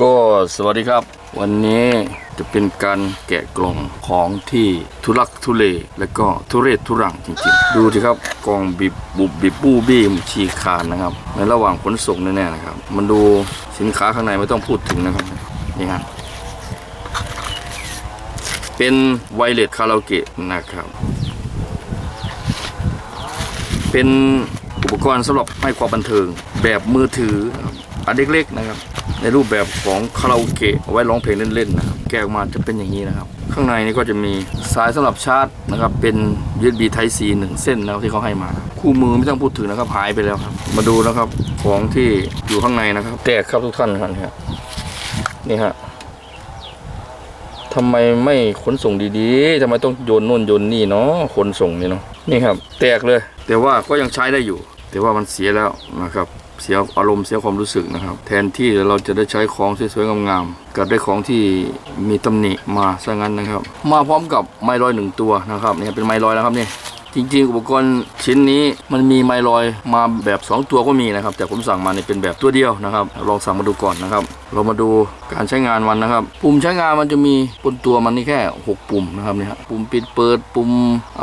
ก็สวัสดีครับ วันนี้จะเป็นการแกะกล่องของที่ทุลักทุเลและก็ทุเรศทุรังจริงๆ ดูสิครับกล่องบิบบุบบิบบูบี้ฉีกขาดนะครับ ในระหว่างขนส่งแน่ๆนะครับ มันดูสินค้าข้างในไม่ต้องพูดถึงนะครับนี่ฮะเป็นไวเลสคาราโอเกะนะครับ เป็นอุปกรณ์สำหรับให้ความบันเทิงแบบมือถือ อันเล็กๆนะครับ ในรูปแบบของคาราโอเกะเอาไว้ร้องเพลงเล่นๆนะครับแกะออกมาจะเป็นอย่างนี้นะครับ ข้างในนี่ก็จะมีสายสำหรับชาร์จนะครับ เป็น USB Type C หนึ่งเส้นนะครับที่เขาให้มา คู่มือไม่ต้องพูดถึงนะครับหายไปแล้วครับ มาดูนะครับของที่อยู่ข้างในนะครับแตกครับทุกท่านครับนี่ฮะนี่ฮะทำไมไม่ขนส่งดีๆทำไมต้องโยนนู่นโยนนี่เนาะขนส่งนี่เนาะนี่ครับ แตกเลย แต่ว่าก็ยังใช้ได้อยู่ แต่ว่ามันเสียแล้วนะครับ เสียอารมณ์เสียความรู้สึกนะครับ แทนที่เราจะได้ใช้ของสวยๆงามๆกับได้ของที่มีตำหนิมาซะงั้นนะครับ มาพร้อมกับไม้ลอยหนึ่งตัวนะครับนี่เป็นไม้ลอยแล้วครับนี่ จริงๆ อุปกรณ์ชิ้นนี้มันมีไมลอยมาแบบ 2 ตัวก็มีนะครับ แต่ผมสั่งมาเนี่ยเป็นแบบตัวเดียวนะครับ ลองสั่งมาดูก่อนนะครับ เรามาดูการใช้งานมันนะครับ ปุ่มใช้งานมันจะมีบนตัวมันนี่แค่ 6 ปุ่มนะครับเนี่ยฮะปุ่มปิดเปิดปุ่ม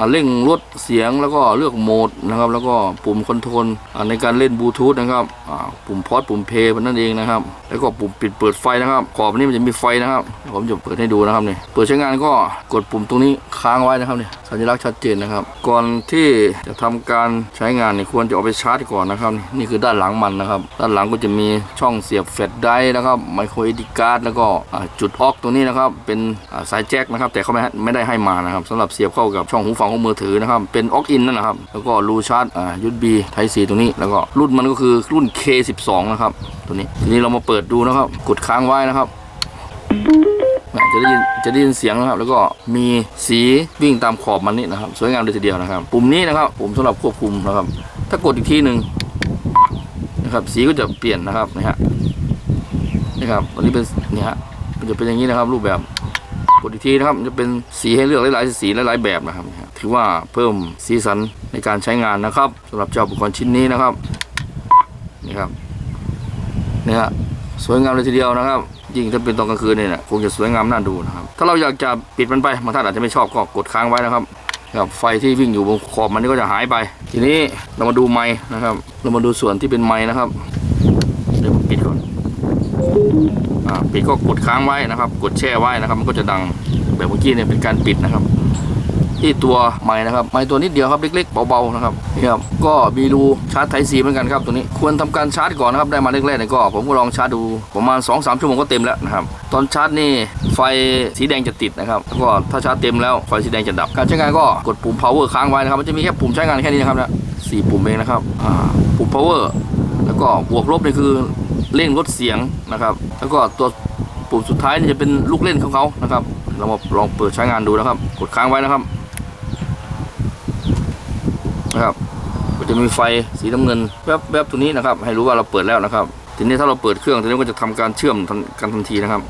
เร่งลดเสียงแล้วก็เลือกโหมดนะครับ แล้วก็ปุ่มคอนโทรลในการเล่นบลูทูธนะครับปุ่มพอดปุ่มเพย์นั่นเองนะครับ แล้วก็ปุ่มปิดเปิดไฟนะครับ ขอบนี้มันจะมีไฟนะครับ ผมจะเปิดให้ดูนะครับเนี่ยเปิดใช้งานก็กดปุ่มตรงนี้ค้างไว้นะครับเนี่ยสัญลักษณ์ชัดเจนนะครับก่อนที่จะทำการใช้งานเนี่ยควรจะเอาไปชาร์จก่อนนะครับ นี่คือด้านหลังมันนะครับ ด้านหลังก็จะมีช่องเสียบแฟลชไดร์นะครับไมโครเอดิการ์ดแล้วก็จุดออกตรงนี้นะครับ เป็นสายแจ็คนะครับ แต่เขาไม่ไม่ได้ให้มานะครับสำหรับเสียบเข้ากับช่องหูฟังของมือถือนะครับ เป็นออกอินนั่นนะครับ แล้วก็รูชาร์จยูบีไทซีตรงนี้ แล้วก็รุ่นมันก็คือรุ่น K12 นะครับตัวนี้ทีนี้เรามาเปิดดูนะครับ กดค้างไว้นะครับ จะได้ยินจะได้ยินเสียงนะครับ แล้วก็มีสีวิ่งตามขอบมันนี่นะครับ สวยงามเลยทีเดียวนะครับ ปุ่มนี้นะครับปุ่มสำหรับควบคุมนะครับ ถ้ากดอีกทีหนึ่งนะครับ สีก็จะเปลี่ยนนะครับนะฮะนี่ครับอันนี้เป็นนี่ฮะมันจะเป็นอย่างนี้นะครับ รูปแบบกดอีกทีนะครับจะเป็นสีให้เลือกหลายๆสีหลายๆแบบนะครับ ถือว่าเพิ่มสีสันในการใช้งานนะครับสำหรับเจ้าอุปกรณ์ชิ้นนี้นะครับนี่ครับนี่ฮะสวยงามเลยทีเดียวนะครับ ยิ่งถ้าเป็นตอนกลางคืนเนี่ยคงจะสวยงามน่าดูนะครับ ถ้าเราอยากจะปิดมันไปบางท่านอาจจะไม่ชอบก็กดค้างไว้นะครับครับไฟที่วิ่งอยู่บนขอบมันนี่ก็จะหายไป ทีนี้เรามาดูไม้นะครับ เรามาดูส่วนที่เป็นไม้นะครับเดี๋ยวผมปิดก่อนอ่าปิดก็กดค้างไว้นะครับ กดแช่ไว้นะครับ มันก็จะดังแบบเมื่อกี้เนี่ยเป็นการปิดนะครับ ที่ตัวไม้นะครับไม้ตัวนิดเดียวครับเล็ก ๆ เบาๆนะครับนี่ครับก็มีรูชาร์จไทซีเหมือนกันครับตัวนี้ควรทำการชาร์จก่อนนะครับได้มาแรกๆเนี่ยก็ผมก็ลองชาร์จดูประมาณ 2-3 ชั่วโมงก็เต็มแล้วนะครับตอนชาร์จนี่ไฟสีแดงจะติดนะครับแล้วก็ถ้าชาร์จเต็มแล้วไฟสีแดงจะดับ การใช้งานก็กดปุ่ม power ค้างไว้นะครับมันจะมีแค่ปุ่มใช้งานแค่นี้นะครับนะสี่ปุ่มเองนะครับอ่าปุ่ม power แล้วก็บวกลบนี่คือเร่งลดเสียงนะครับ แล้วก็ตัวปุ่มสุดท้ายนี่จะเป็นลูกเล่นของเขานะครับ เรามาลองเปิดใช้งานดูนะครับ กดค้างไว้นะครับ จะมีไฟสีน้ำเงินแวบๆตรงนี้นะครับให้รู้ว่าเราเปิดแล้วนะครับ ทีนี้ถ้าเราเปิดเครื่องทีนี้ก็จะทำการเชื่อมกันทันทีนะครับ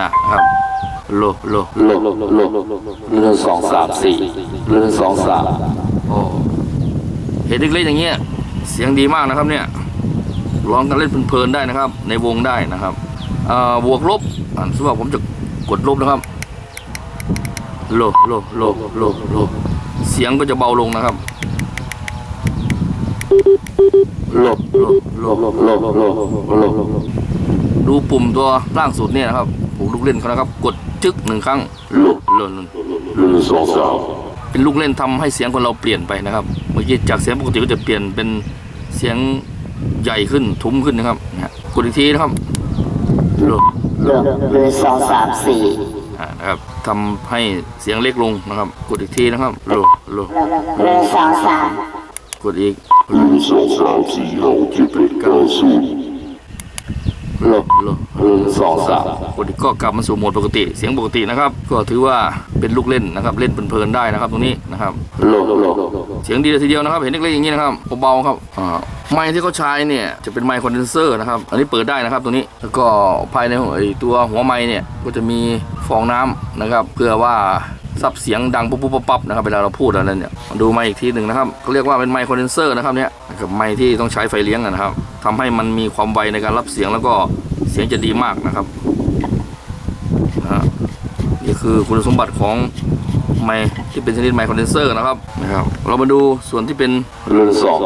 นะครับโลโลโลโลโลโลหนึ่งสองสามสี่หนึ่งสองสามโอ้เห็นเล็กๆอย่างเงี้ยเสียงดีมากนะครับเนี่ยร้องกันเล่นเพลินๆได้นะครับ ในวงได้นะครับอ่าบวกลบอ่าสมมติว่าผมจะกดลบนะครับโลโลโลโลโลเสียงก็จะเบาลงนะครับ โลโลโลโลโลโลโลโลโลดูปุ่มตัวล่างสุดเนี่ยนะครับปุ่มลูกเล่นเขานะครับ กดจึ๊กหนึ่งครั้งโลโลโลหนึ่งสองสามเป็นลูกเล่นทำให้เสียงคนเราเปลี่ยนไปนะครับ เมื่อกี้จากเสียงปกติก็จะเปลี่ยนเป็นเสียงใหญ่ขึ้นทุ้มขึ้นนะครับนะกดอีกทีนะครับโลโลหนึ่งสองสามสี่นะครับทำให้เสียงเล็กลงนะครับ กดอีกทีนะครับโลโลหนึ่งสองสามกดอีก หนึ่งสองสามสี่ ห้าหกเจ็ดแปดเก้าสิบโลโลหนึ่งสองสามกดก็กลับมาสู่โหมดปกติ เสียงปกตินะครับ ก็ถือว่าเป็นลูกเล่นนะครับ เล่นเพลินๆได้นะครับ ตรงนี้นะครับโลโลเสียงดีเลยทีเดียวนะครับ เห็นเล็กๆอย่างนี้นะครับเบาๆครับอ่าไมค์ที่เขาใช้เนี่ยจะเป็นไมค์คอนเดนเซอร์นะครับ อันนี้เปิดได้นะครับตรงนี้ แล้วก็ภายในตัวหัวไมค์เนี่ยก็จะมีฟองน้ำนะครับ เพื่อว่าซับเสียงดังปุ๊บปุ๊บปั๊บนะครับเวลาเราพูดอะไรเนี่ยดูไมค์อีกทีหนึ่งนะครับเขาเรียกว่าเป็นไมค์คอนเดนเซอร์นะครับเนี่ย กับไมค์ที่ต้องใช้ไฟเลี้ยงอะนะครับทำให้มันมีความไวในการรับเสียงแล้วก็สียงจะดีมากนะครับนะฮะนี่คือคุณสมบัติของไมค์ที่เป็นชนิดไมค์คอนเดนเซอร์นะครับนะครับ เรามาดูส่วนที่เป็นรุ่นสอง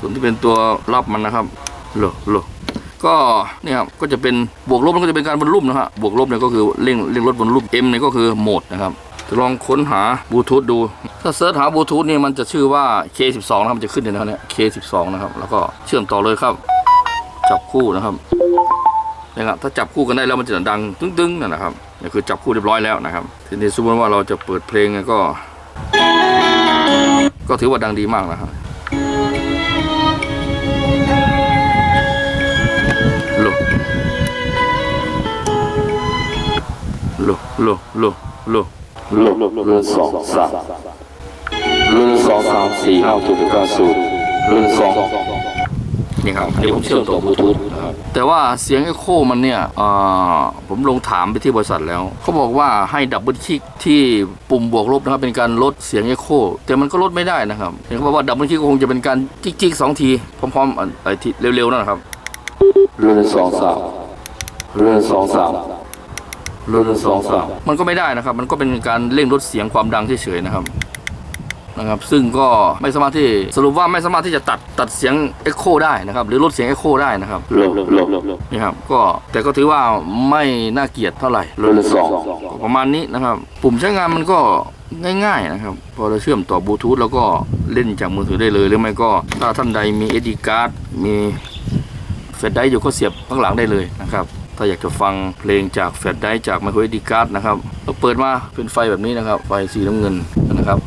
ส่วนที่เป็นตัวรับมันนะครับโลโลก็เนี่ยครับก็จะเป็นบวกลบมันก็จะเป็นการบรรลุมนะฮะบวกลบเนี่ยก็คือเร่งเร่งลดบรรลุม M เนี่ยก็คือโหมดนะครับจะ ลองค้นหาบลูทูธดู ถ้าเซิร์ชหาบลูทูธนี่มันจะชื่อว่า K12 นะครับมันจะขึ้นเลยนะครับเนี่ย K12 นะครับ แล้วก็เชื่อมต่อเลยครับ จับคู่นะครับนะครับถ้าจับคู่กันได้แล้วมันจะดังตึ้งๆนั่นนะครับนี่คือจับคู่เรียบร้อยแล้วนะครับ ทีนี้สมมติว่าเราจะเปิดเพลงก็ ก็ถือว่าดังดีมากนะครับโลโลโลโล โลรุ่นรุ่นสองสามรุ่นสองสามสี่ห้าถูกเก้าศูนย์รุ่นสองนี่ครับอันนี้ผมเชื่อมต่อบลูทูธนะครับแต่ว่าเสียงเอ็โคมันเนี่ยอ่าผมลงถามไปที่บริษัทแล้ว เขาบอกว่าให้ดับเบิลคลิกที่ปุ่มบวกลบนะครับเป็นการลดเสียงเอ็โคแต่มันก็ลดไม่ได้นะครับเห็นเขาบอกว่าดับเบิลคลิกก็คงจะเป็นการจิกๆสองที พร้อมๆอันไอ้ที่เร็วๆนั่นครับรุ่นสองสามรุ่นสองสาม รุ่นสองสามมันก็ไม่ได้นะครับ มันก็เป็นการเร่งลดเสียงความดังเฉยๆนะครับนะครับ ซึ่งก็ไม่สามารถที่สรุปว่าไม่สามารถที่จะตัดตัดเสียงเอ็โคได้นะครับ หรือลดเสียงเอ็โคได้นะครับรุ่นรุ่นนี่ครับก็แต่ก็ถือว่าไม่น่าเกลียดเท่าไหร่รุ่นสองก็ประมาณนี้นะครับ ปุ่มใช้งานมันก็ง่ายๆนะครับ พอเราเชื่อมต่อบลูทูธแล้วก็เล่นจากมือถือได้เลย หรือไม่ก็ถ้าท่านใดมี SD card มีแฟลชไดรฟ์อยู่ก็เสียบข้างหลังได้เลยนะครับ ถ้าอยากจะฟังเพลงจากแฟลชไดร์จากไมโคร SD card นะครับเราเปิดมาเป็นไฟแบบนี้นะครับ ไฟสีน้ำเงินนะครับ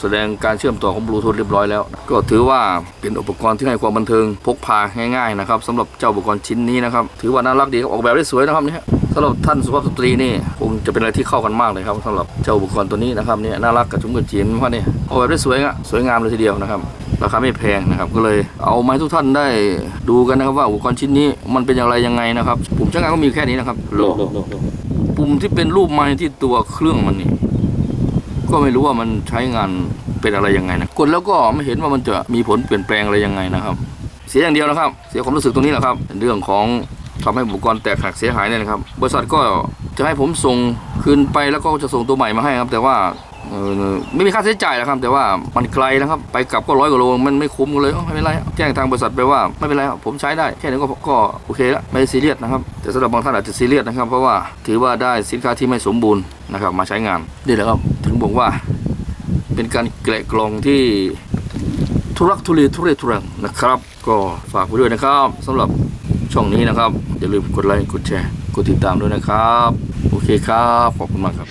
แสดงการเชื่อมต่อของบลูทูธเรียบร้อยแล้ว ก็ถือว่าเป็นอุปกรณ์ที่ให้ความบันเทิงพกพาง่ายๆนะครับสำหรับเจ้าอุปกรณ์ชิ้นนี้นะครับ ถือว่าน่ารักดีครับออกแบบได้สวยนะครับนี่ย สำหรับท่านสุภาพสตรีนี่คงจะเป็นอะไรที่เข้ากันมากเลยครับสำหรับเจ้าอุปกรณ์ตัวนี้นะครับเนี่ยน่ารักกับจุ๋มกับจิ๋มเพราะนี่ออกแบบได้สวยอะสวยงามเลยทีเดียวนะครับราคาไม่แพงนะครับก็เลยเอามาให้ทุกท่านได้ดูกันนะครับว่าอุปกรณ์ชิ้นนี้มันเป็นอย่างไรยังไงนะครับปุ่มใช้งานก็มีแค่นี้นะครับรุ่ปุ่มที่เป็นรูปไม้ที่ตัวเครื่องมันนี่ก็ไม่รู้ว่ามันใช้งานเป็นอะไรยังไงนะกดแล้วก็ไม่เห็นว่ามันจะมีผลเปลี่ยนแปลงอะไรยังไงนะครับ เสียอย่างเดียวนะครับ เสียความรู้สึกตรงนี้แหละครับเป็นเรื่องของ ทำให้อุปกรณ์แตกหักเสียหายเนี่ยนะครับ บริษัทก็จะให้ผมส่งคืนไปแล้วก็จะส่งตัวใหม่มาให้ครับ แต่ว่าไม่มีค่าใช้จ่ายนะครับ แต่ว่ามันไกลนะครับ ไปกลับก็ร้อยกว่าโลมันไม่คุ้มเลยไม่เป็นไรแจ้งทางบริษัทไปว่าไม่เป็นไรผมใช้ได้แค่นี้ก็ก็โอเคแล้วไม่ซีเรียสนะครับ แต่สำหรับบางท่านอาจจะซีเรียสนะครับ เพราะว่าถือว่าได้สินค้าที่ไม่สมบูรณ์นะครับ มาใช้งานนี่แหละครับถึงบอกว่า เป็นการแกะกล่องที่ทุรักทุเลทุเรศทุรังนะครับ ก็ฝากไว้ด้วยนะครับสำหรับ ช่องนี้นะครับ อย่าลืมกดไลค์กดแชร์ กดติดตามด้วยนะครับ โอเคครับ ขอบคุณมากครับ